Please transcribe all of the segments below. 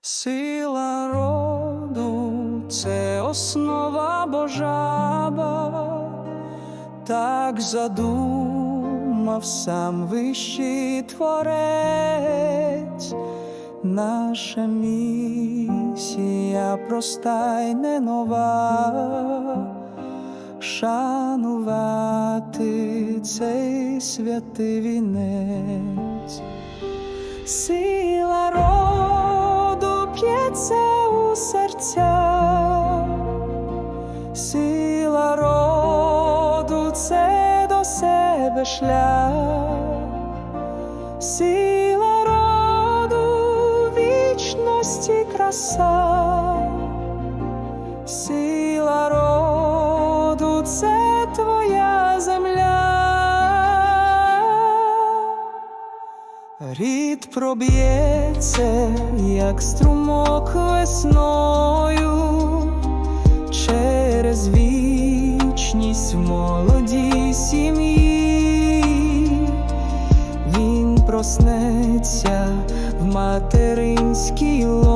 Сила роду це основа Божаба, так задумав сам вищий творець, наша місія проста й не нова. Шанувати цей святий вінець. Сила роду п'ється у серця, сила роду це до себе шлях, сила роду вічності краса, сила роду це твоя земля. Рід проб'ється, як струмок весною, через вічність в молодій сім'ї, він проснеться в материнській лоні.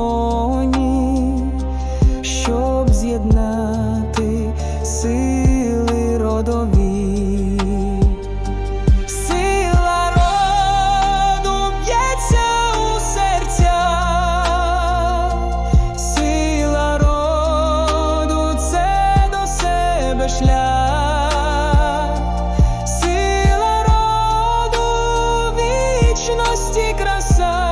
de graça.